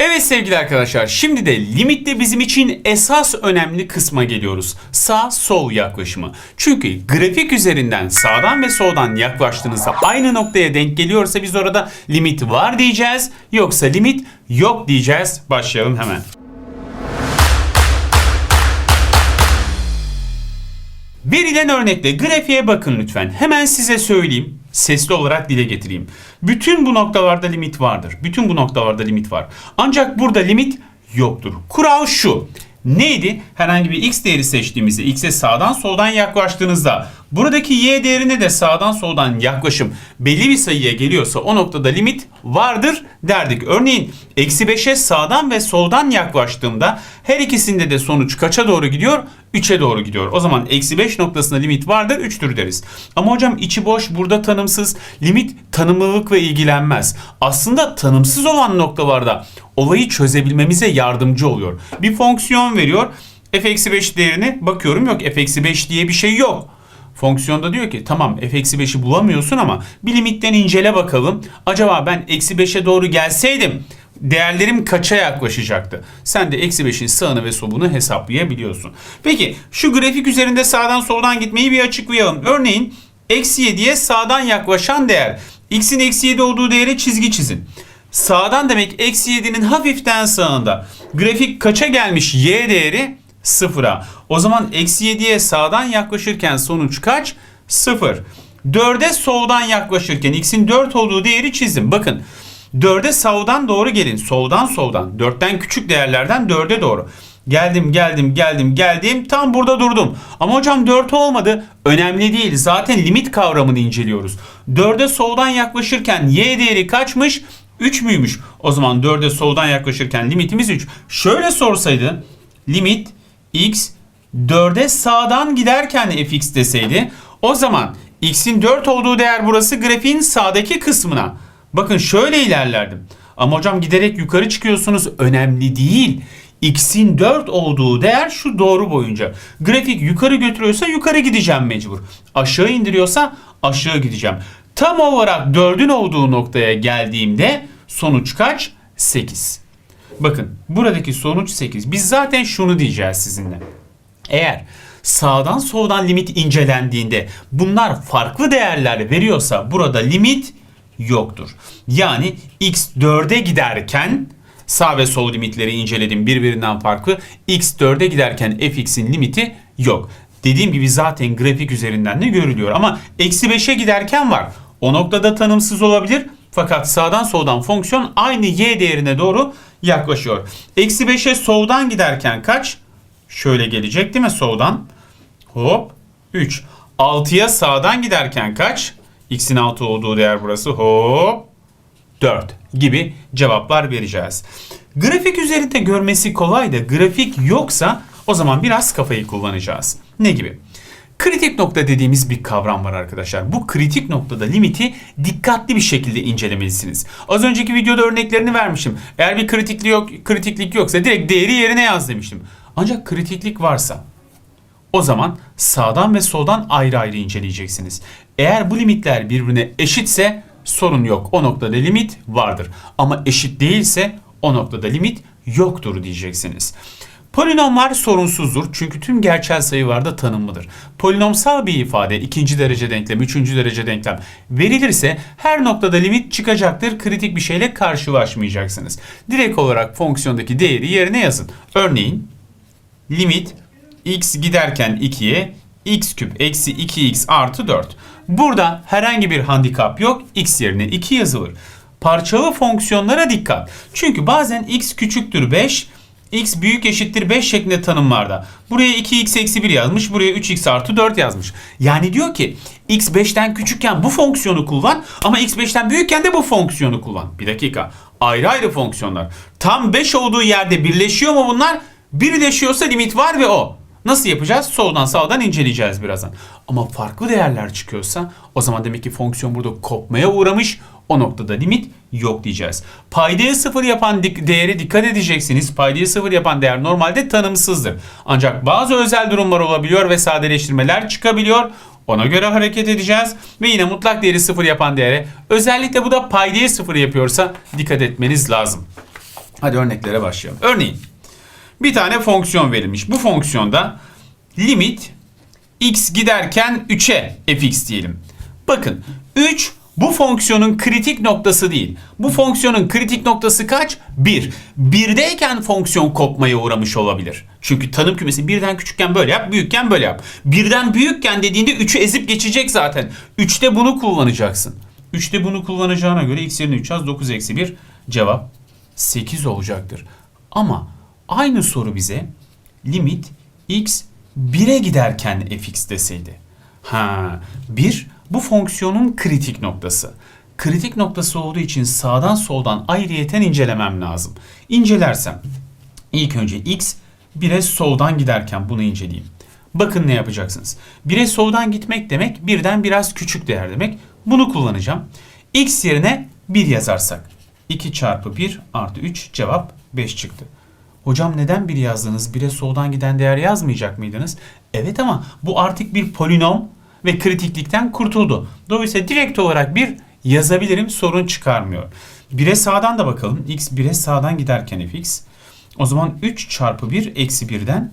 Evet sevgili arkadaşlar şimdi de limitte bizim için esas önemli kısma geliyoruz. Sağ sol yaklaşımı. Çünkü grafik üzerinden sağdan ve soldan yaklaştığınızda aynı noktaya denk geliyorsa biz orada limit var diyeceğiz. Yoksa limit yok diyeceğiz. Başlayalım hemen. Verilen örnekte grafiğe bakın lütfen. Hemen size söyleyeyim. Sesli olarak dile getireyim. Bütün bu noktalarda limit vardır. Bütün bu noktalarda limit var. Ancak burada limit yoktur. Kural şu. Neydi? Herhangi bir x değeri seçtiğimizde x'e sağdan soldan yaklaştığınızda buradaki y değerine de sağdan soldan yaklaşım belli bir sayıya geliyorsa o noktada limit vardır derdik. Örneğin eksi 5'e sağdan ve soldan yaklaştığımda her ikisinde de sonuç kaça doğru gidiyor? 3'e doğru gidiyor. O zaman eksi 5 noktasında limit vardır 3'tür deriz. Ama hocam içi boş burada tanımsız. Limit tanımlılıkla ilgilenmez. Aslında tanımsız olan noktalarda olayı çözebilmemize yardımcı oluyor. Bir fonksiyon veriyor. f eksi 5 değerini bakıyorum yok f eksi 5 diye bir şey yok. Fonksiyonda diyor ki tamam f eksi 5'i bulamıyorsun ama bir limitten incele bakalım. Acaba ben eksi 5'e doğru gelseydim değerlerim kaça yaklaşacaktı? Sen de eksi 5'in sağını ve solunu hesaplayabiliyorsun. Peki şu grafik üzerinde sağdan soldan gitmeyi bir açıklayalım. Örneğin eksi 7'ye sağdan yaklaşan değer. x'in eksi 7 olduğu değere çizgi çizin. Sağdan demek eksi 7'nin hafiften sağında. Grafik kaça gelmiş y değeri? Sıfıra. O zaman eksi 7'ye sağdan yaklaşırken sonuç kaç? Sıfır. 4'e soldan yaklaşırken x'in 4 olduğu değeri çizdim. Bakın 4'e sağdan doğru gelin. Soldan soldan. 4'ten küçük değerlerden 4'e doğru. Geldim geldim geldim geldim tam burada durdum. Ama hocam 4 olmadı. Önemli değil. Zaten limit kavramını inceliyoruz. 4'e soldan yaklaşırken y değeri kaçmış? 3 müymüş? O zaman 4'e soldan yaklaşırken limitimiz 3. Şöyle sorsaydı limit x 4'e sağdan giderken fx deseydi o zaman x'in 4 olduğu değer burası grafiğin sağdaki kısmına. Bakın şöyle ilerlerdim. Ama hocam giderek yukarı çıkıyorsunuz önemli değil. X'in 4 olduğu değer şu doğru boyunca. Grafik yukarı götürüyorsa yukarı gideceğim mecbur. Aşağı indiriyorsa aşağı gideceğim. Tam olarak 4'ün olduğu noktaya geldiğimde sonuç kaç? 8. Bakın buradaki sonuç 8. Biz zaten şunu diyeceğiz sizinle. Eğer sağdan soldan limit incelendiğinde bunlar farklı değerler veriyorsa burada limit yoktur. Yani x 4'e giderken sağ ve sol limitleri inceledim birbirinden farklı. x 4'e giderken fx'in limiti yok. Dediğim gibi zaten grafik üzerinden de görülüyor ama eksi 5'e giderken var. O noktada tanımsız olabilir. Fakat sağdan soldan fonksiyon aynı y değerine doğru yaklaşıyor. Eksi 5'e soldan giderken kaç? Şöyle gelecek değil mi soldan? Hop 3. 6'ya sağdan giderken kaç? X'in 6 olduğu değer burası. Hop 4 gibi cevaplar vereceğiz. Grafik üzerinde görmesi kolay da grafik yoksa o zaman biraz kafayı kullanacağız. Ne gibi? Kritik nokta dediğimiz bir kavram var arkadaşlar. Bu kritik noktada limiti dikkatli bir şekilde incelemelisiniz. Az önceki videoda örneklerini vermişim. Eğer bir kritiklik yok, kritiklik yoksa direkt değeri yerine yaz demiştim. Ancak kritiklik varsa o zaman sağdan ve soldan ayrı ayrı inceleyeceksiniz. Eğer bu limitler birbirine eşitse sorun yok. O noktada limit vardır. Ama eşit değilse o noktada limit yoktur diyeceksiniz. Polinomlar sorunsuzdur çünkü tüm gerçel sayılarda tanımlıdır. Polinomsal bir ifade ikinci derece denklem, üçüncü derece denklem verilirse her noktada limit çıkacaktır. Kritik bir şeyle karşılaşmayacaksınız. Direkt olarak fonksiyondaki değeri yerine yazın. Örneğin limit x giderken 2'ye x küp eksi 2x artı 4. Burada herhangi bir handikap yok. x yerine 2 yazılır. Parçalı fonksiyonlara dikkat. Çünkü bazen x küçüktür 5, x büyük eşittir 5 şeklinde tanımlarda. Buraya 2x eksi 1 yazmış, buraya 3x artı 4 yazmış. Yani diyor ki x 5'ten küçükken bu fonksiyonu kullan ama x 5'ten büyükken de bu fonksiyonu kullan. Bir dakika. Ayrı ayrı fonksiyonlar. Tam 5 olduğu yerde birleşiyor mu bunlar? Birleşiyorsa limit var ve o. Nasıl yapacağız? Soldan sağdan inceleyeceğiz birazdan. Ama farklı değerler çıkıyorsa o zaman demek ki fonksiyon burada kopmaya uğramış. O noktada limit yok diyeceğiz. Paydayı sıfır yapan değere dikkat edeceksiniz. Paydayı sıfır yapan değer normalde tanımsızdır. Ancak bazı özel durumlar olabiliyor ve sadeleştirmeler çıkabiliyor. Ona göre hareket edeceğiz. Ve yine mutlak değeri sıfır yapan değere özellikle bu da paydayı sıfır yapıyorsa dikkat etmeniz lazım. Hadi örneklere başlayalım. Örneğin bir tane fonksiyon verilmiş. Bu fonksiyonda limit x giderken 3'e fx diyelim. Bakın 3 bu fonksiyonun kritik noktası değil. Bu fonksiyonun kritik noktası kaç? 1. 1'deyken fonksiyon kopmaya uğramış olabilir. Çünkü tanım kümesi birden küçükken böyle yap, büyükken böyle yap. Birden büyükken dediğinde 3'ü ezip geçecek zaten. 3'te bunu kullanacaksın. 3'te bunu kullanacağına göre x yerine 3 yaz 9 eksi 1 cevap 8 olacaktır. Ama aynı soru bize limit x 1'e giderken fx deseydi. Ha, 1 bu fonksiyonun kritik noktası. Kritik noktası olduğu için sağdan soldan ayrıyeten incelemem lazım. İncelersem ilk önce x 1'e soldan giderken bunu inceleyeyim. Bakın ne yapacaksınız. 1'e soldan gitmek demek birden biraz küçük değer demek. Bunu kullanacağım. x yerine 1 yazarsak 2 çarpı 1 artı 3 cevap 5 çıktı. Hocam neden 1 yazdınız? 1'e soldan giden değer yazmayacak mıydınız? Evet ama bu artık bir polinom ve kritiklikten kurtuldu. Dolayısıyla direkt olarak 1 yazabilirim sorun çıkarmıyor. 1'e sağdan da bakalım. x 1'e sağdan giderken fx. O zaman 3 çarpı 1 eksi 1'den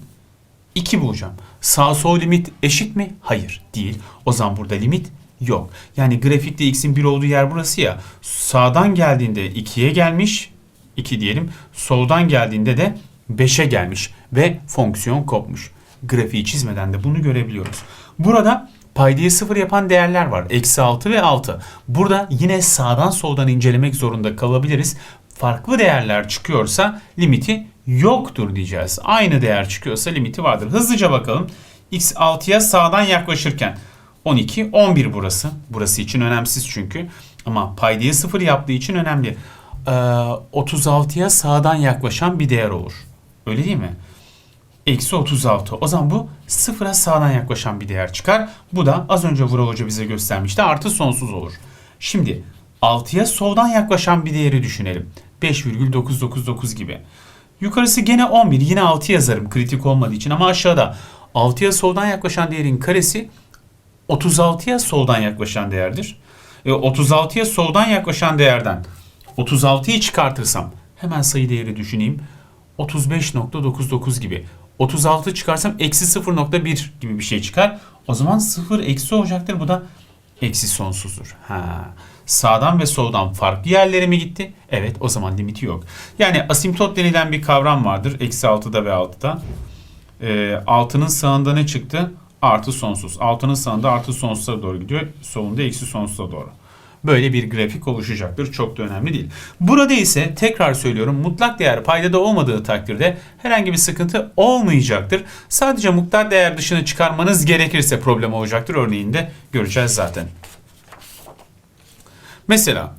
2 bulacağım. Sağ sol limit eşit mi? Hayır değil. O zaman burada limit yok. Yani grafikte x'in 1 olduğu yer burası ya. Sağdan geldiğinde 2'ye gelmiş. 2 diyelim. Soldan geldiğinde de 5'e gelmiş. Ve fonksiyon kopmuş. Grafiği çizmeden de bunu görebiliyoruz. Burada paydayı sıfır yapan değerler var. Eksi 6 ve 6. Burada yine sağdan soldan incelemek zorunda kalabiliriz. Farklı değerler çıkıyorsa limiti yoktur diyeceğiz. Aynı değer çıkıyorsa limiti vardır. Hızlıca bakalım. X 6'ya sağdan yaklaşırken 12, 11 burası. Burası için önemsiz çünkü. Ama paydayı sıfır yaptığı için önemli. Ee, 36'ya sağdan yaklaşan bir değer olur. Öyle değil mi? Eksi 36. O zaman bu sıfıra sağdan yaklaşan bir değer çıkar. Bu da az önce Vural Hoca bize göstermişti. Artı sonsuz olur. Şimdi 6'ya soldan yaklaşan bir değeri düşünelim. 5,999 gibi. Yukarısı gene 11. Yine 6 yazarım kritik olmadığı için ama aşağıda 6'ya soldan yaklaşan değerin karesi 36'ya soldan yaklaşan değerdir. E, 36'ya soldan yaklaşan değerden 36'yı çıkartırsam hemen sayı değeri düşüneyim. 35.99 gibi. 36 çıkarsam eksi 0.1 gibi bir şey çıkar. O zaman 0 eksi olacaktır. Bu da eksi sonsuzdur. Ha. Sağdan ve soldan farklı yerlere mi gitti? Evet o zaman limiti yok. Yani asimptot denilen bir kavram vardır. Eksi 6'da ve 6'da. E, 6'nın sağında ne çıktı? Artı sonsuz. 6'nın sağında artı sonsuza doğru gidiyor. Solunda eksi sonsuza doğru. Böyle bir grafik oluşacaktır. Çok da önemli değil. Burada ise tekrar söylüyorum mutlak değer paydada olmadığı takdirde herhangi bir sıkıntı olmayacaktır. Sadece mutlak değer dışına çıkarmanız gerekirse problem olacaktır. Örneğinde göreceğiz zaten. Mesela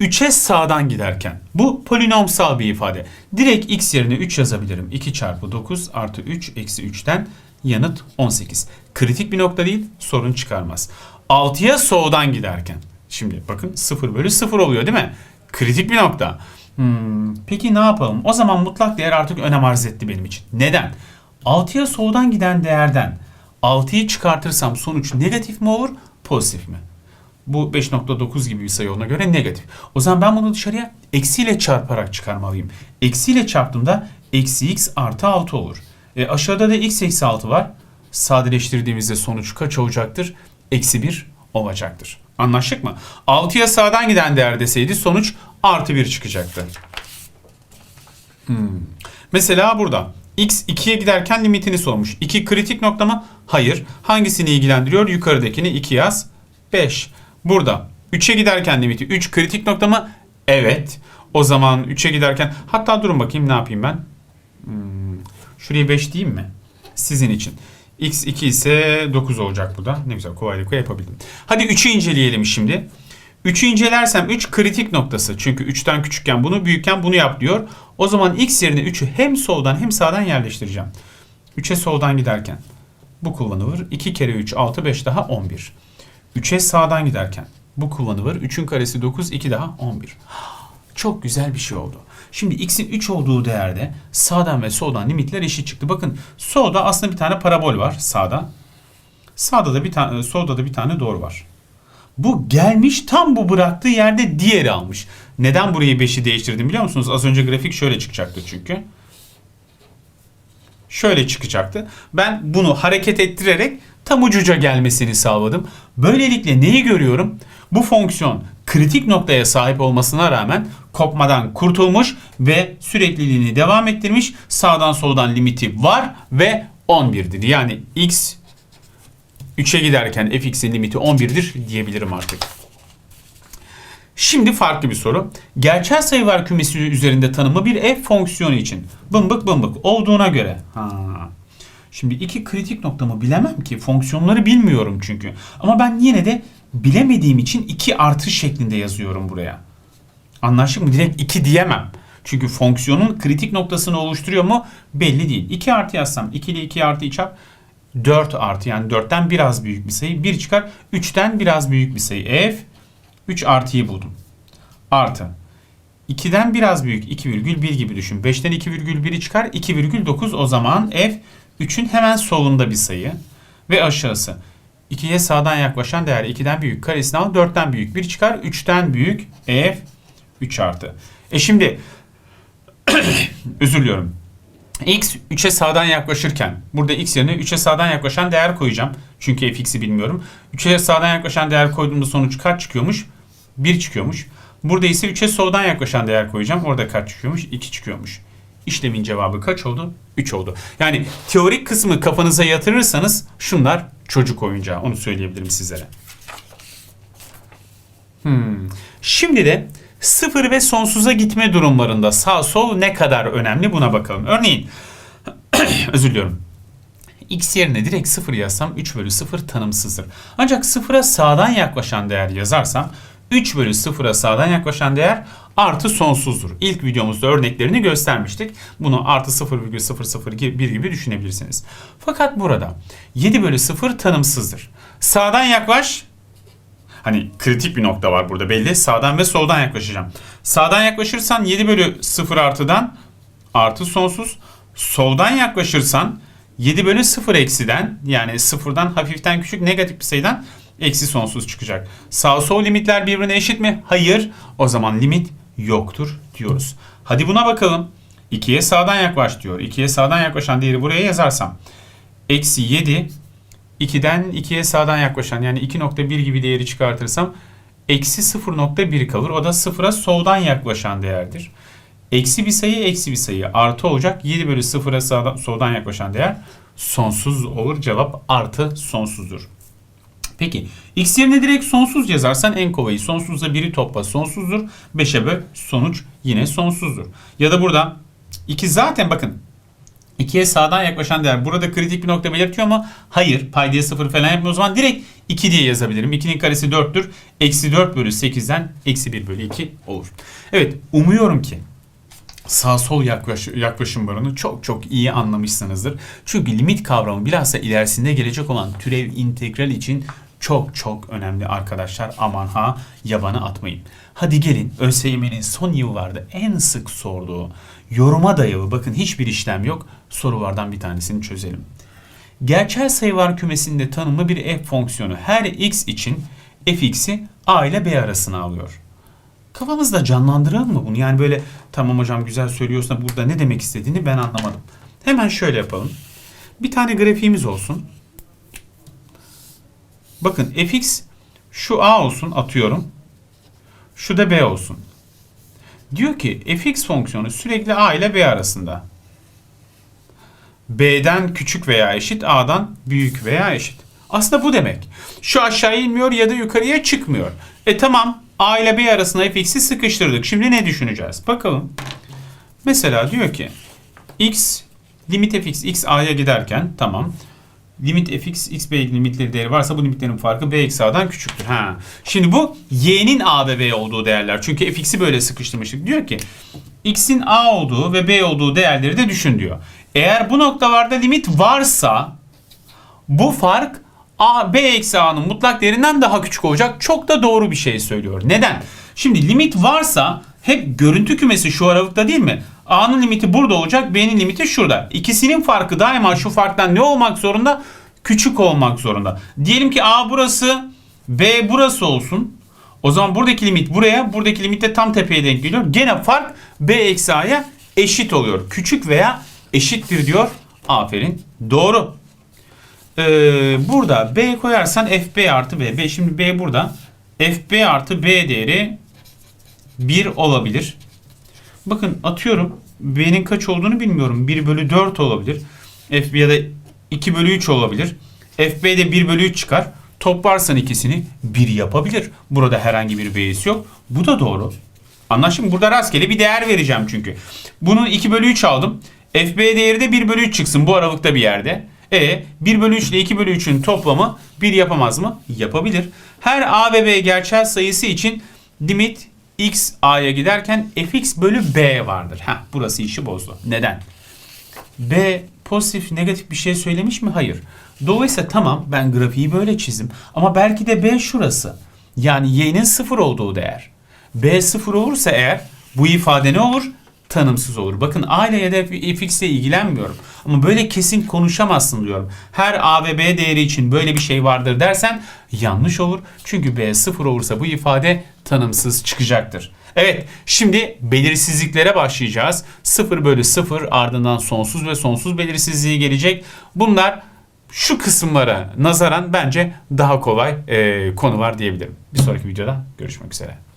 3'e sağdan giderken bu polinomsal bir ifade. Direkt x yerine 3 yazabilirim. 2 çarpı 9 artı 3 eksi 3'ten yanıt 18. Kritik bir nokta değil sorun çıkarmaz. 6'ya soldan giderken. Şimdi bakın 0 bölü 0 oluyor değil mi? Kritik bir nokta. Hmm, peki ne yapalım? O zaman mutlak değer artık önem arz etti benim için. Neden? 6'ya soldan giden değerden 6'yı çıkartırsam sonuç negatif mi olur, pozitif mi? Bu 5.9 gibi bir sayı olduğuna göre negatif. O zaman ben bunu dışarıya eksiyle çarparak çıkarmalıyım. Eksiyle çarptığımda eksi x artı 6 olur. E, aşağıda da x eksi 6 var. Sadeleştirdiğimizde sonuç kaç olacaktır? Eksi 1 olacaktır. Anlaştık mı? 6'ya sağdan giden değer deseydi sonuç artı 1 çıkacaktı. Hmm. Mesela burada x 2'ye giderken limitini sormuş. 2 kritik nokta mı? Hayır. Hangisini ilgilendiriyor? Yukarıdakini 2 yaz. 5. Burada 3'e giderken limiti 3 kritik nokta mı? Evet. O zaman 3'e giderken hatta durun bakayım ne yapayım ben? Hmm. Şuraya 5 diyeyim mi? Sizin için. X2 ise 9 olacak bu da. Ne güzel kolaylıkla yapabildim. Hadi 3'ü inceleyelim şimdi. 3'ü incelersem 3 kritik noktası. Çünkü 3'ten küçükken bunu büyükken bunu yap diyor. O zaman x yerine 3'ü hem soldan hem sağdan yerleştireceğim. 3'e soldan giderken bu kullanılır. 2 kere 3 6 5 daha 11. 3'e sağdan giderken bu kullanılır. 3'ün karesi 9 2 daha 11. Çok güzel bir şey oldu. Şimdi x'in 3 olduğu değerde sağdan ve soldan limitler eşit çıktı. Bakın solda aslında bir tane parabol var sağda. Sağda da bir tane solda da bir tane doğru var. Bu gelmiş tam bu bıraktığı yerde diğeri almış. Neden burayı 5'i değiştirdim biliyor musunuz? Az önce grafik şöyle çıkacaktı çünkü. Şöyle çıkacaktı. Ben bunu hareket ettirerek tam ucuca gelmesini sağladım. Böylelikle neyi görüyorum? Bu fonksiyon kritik noktaya sahip olmasına rağmen kopmadan kurtulmuş ve sürekliliğini devam ettirmiş. Sağdan soldan limiti var ve 11'dir. Yani x 3'e giderken fx'in limiti 11'dir diyebilirim artık. Şimdi farklı bir soru. Gerçel sayılar kümesi üzerinde tanımlı bir f fonksiyonu için bımbık bımbık olduğuna göre. Ha. Şimdi iki kritik noktamı bilemem ki. Fonksiyonları bilmiyorum çünkü. Ama ben yine de bilemediğim için 2 artı şeklinde yazıyorum buraya. Anlaştık mı? Direkt 2 diyemem. Çünkü fonksiyonun kritik noktasını oluşturuyor mu belli değil. 2 artı yazsam 2 ile 2 artı çarp 4 artı yani 4'ten biraz büyük bir sayı. 1 çıkar 3'ten biraz büyük bir sayı. F 3 artıyı buldum. Artı 2'den biraz büyük 2,1 gibi düşün. 5'ten 2,1'i çıkar 2,9 o zaman F 3'ün hemen solunda bir sayı. Ve aşağısı 2'ye sağdan yaklaşan değer 2'den büyük karesini al 4'ten büyük 1 çıkar 3'ten büyük F 3 artı. E şimdi özür diliyorum. X 3'e sağdan yaklaşırken burada x yerine 3'e sağdan yaklaşan değer koyacağım. Çünkü fx'i bilmiyorum. 3'e sağdan yaklaşan değer koyduğumda sonuç kaç çıkıyormuş? 1 çıkıyormuş. Burada ise 3'e soldan yaklaşan değer koyacağım. Orada kaç çıkıyormuş? 2 çıkıyormuş. İşlemin cevabı kaç oldu? 3 oldu. Yani teorik kısmı kafanıza yatırırsanız şunlar çocuk oyuncağı. Onu söyleyebilirim sizlere. Hmm. Şimdi de sıfır ve sonsuza gitme durumlarında sağ sol ne kadar önemli buna bakalım. Örneğin özür diliyorum. X yerine direkt 0 yazsam 3 bölü 0 tanımsızdır. Ancak 0'a sağdan yaklaşan değer yazarsam 3 bölü 0'a sağdan yaklaşan değer artı sonsuzdur. İlk videomuzda örneklerini göstermiştik. Bunu artı 0,001 gibi düşünebilirsiniz. Fakat burada 7 bölü 0 tanımsızdır. Sağdan yaklaş Hani kritik bir nokta var burada belli. Sağdan ve soldan yaklaşacağım. Sağdan yaklaşırsan 7 bölü 0 artıdan artı sonsuz. Soldan yaklaşırsan 7 bölü 0 eksiden yani sıfırdan hafiften küçük negatif bir sayıdan eksi sonsuz çıkacak. Sağ sol limitler birbirine eşit mi? Hayır. O zaman limit yoktur diyoruz. Hadi buna bakalım. 2'ye sağdan yaklaş diyor. 2'ye sağdan yaklaşan değeri buraya yazarsam. Eksi 7 2'den 2'ye sağdan yaklaşan yani 2.1 gibi değeri çıkartırsam eksi 0.1 kalır. O da 0'a soldan yaklaşan değerdir. Eksi bir sayı eksi bir sayı artı olacak. 7 bölü 0'a sağdan, soldan yaklaşan değer sonsuz olur. Cevap artı sonsuzdur. Peki x yerine direkt sonsuz yazarsan en kolayı sonsuzla 1'i topla sonsuzdur. 5'e böl sonuç yine sonsuzdur. Ya da burada 2 zaten bakın 2'ye sağdan yaklaşan değer. Burada kritik bir nokta belirtiyor mu? Hayır. Paydaya 0 falan yapmıyor. O zaman direkt 2 diye yazabilirim. 2'nin karesi 4'tür. Eksi 4 bölü 8'den eksi 1 bölü 2 olur. Evet. Umuyorum ki sağ sol yaklaş, yaklaşımlarını çok çok iyi anlamışsınızdır. Çünkü limit kavramı bilhassa ilerisinde gelecek olan türev integral için çok çok önemli arkadaşlar. Aman ha yabana atmayın. Hadi gelin ÖSYM'nin son yıllarda en sık sorduğu yoruma dayalı bakın hiçbir işlem yok sorulardan bir tanesini çözelim. Gerçel sayılar kümesinde tanımlı bir f fonksiyonu her x için fx'i a ile b arasına alıyor. Kafamızda canlandıralım mı bunu? Yani böyle tamam hocam güzel söylüyorsun da burada ne demek istediğini ben anlamadım. Hemen şöyle yapalım. Bir tane grafiğimiz olsun. Bakın fx şu a olsun atıyorum. Şu da b olsun. Diyor ki fx fonksiyonu sürekli a ile b arasında. b'den küçük veya eşit a'dan büyük veya eşit. Aslında bu demek. Şu aşağı inmiyor ya da yukarıya çıkmıyor. E tamam a ile b arasında fx'i sıkıştırdık. Şimdi ne düşüneceğiz? Bakalım. Mesela diyor ki x limit fx x a'ya giderken tamam limit fx x b limitleri değeri varsa bu limitlerin farkı b eksi a'dan küçüktür. Ha. Şimdi bu y'nin a ve b olduğu değerler. Çünkü fx'i böyle sıkıştırmıştık. Diyor ki x'in a olduğu ve b olduğu değerleri de düşün diyor. Eğer bu noktalarda limit varsa bu fark a b eksi a'nın mutlak değerinden daha küçük olacak. Çok da doğru bir şey söylüyor. Neden? Şimdi limit varsa hep görüntü kümesi şu aralıkta değil mi? A'nın limiti burada olacak, B'nin limiti şurada. İkisinin farkı daima şu farktan ne olmak zorunda? Küçük olmak zorunda. Diyelim ki A burası, B burası olsun. O zaman buradaki limit buraya, buradaki limit de tam tepeye denk geliyor. Gene fark B eksi A'ya eşit oluyor. Küçük veya eşittir diyor. Aferin. Doğru. Ee, burada B koyarsan FB artı B. Şimdi B burada. FB artı B değeri 1 olabilir. Bakın atıyorum. B'nin kaç olduğunu bilmiyorum. 1 bölü 4 olabilir. FB ya da 2 bölü 3 olabilir. FB de 1 bölü 3 çıkar. Toplarsan ikisini 1 yapabilir. Burada herhangi bir B'si yok. Bu da doğru. Anlaşıldı mı? Burada rastgele bir değer vereceğim çünkü. Bunu 2 bölü 3 aldım. FB değeri de 1 bölü 3 çıksın bu aralıkta bir yerde. E 1 bölü 3 ile 2 bölü 3'ün toplamı 1 yapamaz mı? Yapabilir. Her A ve B gerçel sayısı için limit x a'ya giderken fx bölü b vardır. Heh, burası işi bozdu. Neden? B pozitif negatif bir şey söylemiş mi? Hayır. Dolayısıyla tamam ben grafiği böyle çizdim. Ama belki de B şurası. Yani y'nin sıfır olduğu değer. B sıfır olursa eğer bu ifade ne olur? Tanımsız olur. Bakın A ile ya ilgilenmiyorum. Ama böyle kesin konuşamazsın diyorum. Her A ve B değeri için böyle bir şey vardır dersen yanlış olur. Çünkü B sıfır olursa bu ifade tanımsız çıkacaktır. Evet şimdi belirsizliklere başlayacağız. 0 bölü 0 ardından sonsuz ve sonsuz belirsizliği gelecek. Bunlar şu kısımlara nazaran bence daha kolay eee, konu var diyebilirim. Bir sonraki videoda görüşmek üzere.